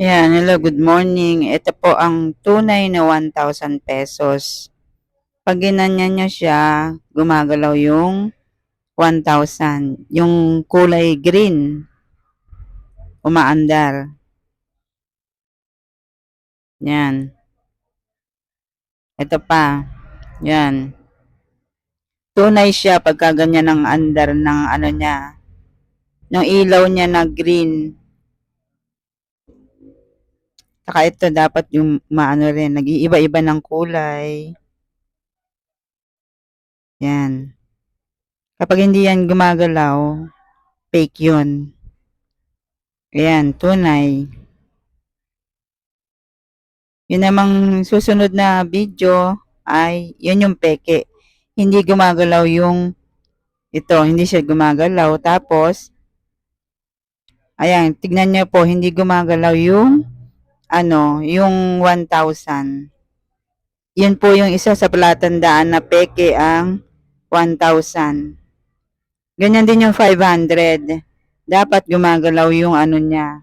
Yan, hello, good morning. Ito po ang tunay na 1,000 pesos. Pag ginanyan niya siya, gumagalaw yung 1,000. Yung kulay green, umaandar. Yan. Ito pa. Yan. Tunay siya pagka ganyan ang andar ng ano niya. Ng ilaw niya na green. Saka ito dapat yung maano rin, nag-iiba-iba ng kulay. Yan. Kapag hindi yan gumagalaw, fake yun. Ayan, tunay. Yun namang susunod na video ay yun yung peke. Hindi gumagalaw yung ito, hindi siya gumagalaw. Tapos, ayan, tignan niyo po, hindi gumagalaw yung ano, yung 1,000. Yun po yung isa sa palatandaan na peke ang 1,000. Ganyan din yung 500. Dapat gumagalaw yung ano niya.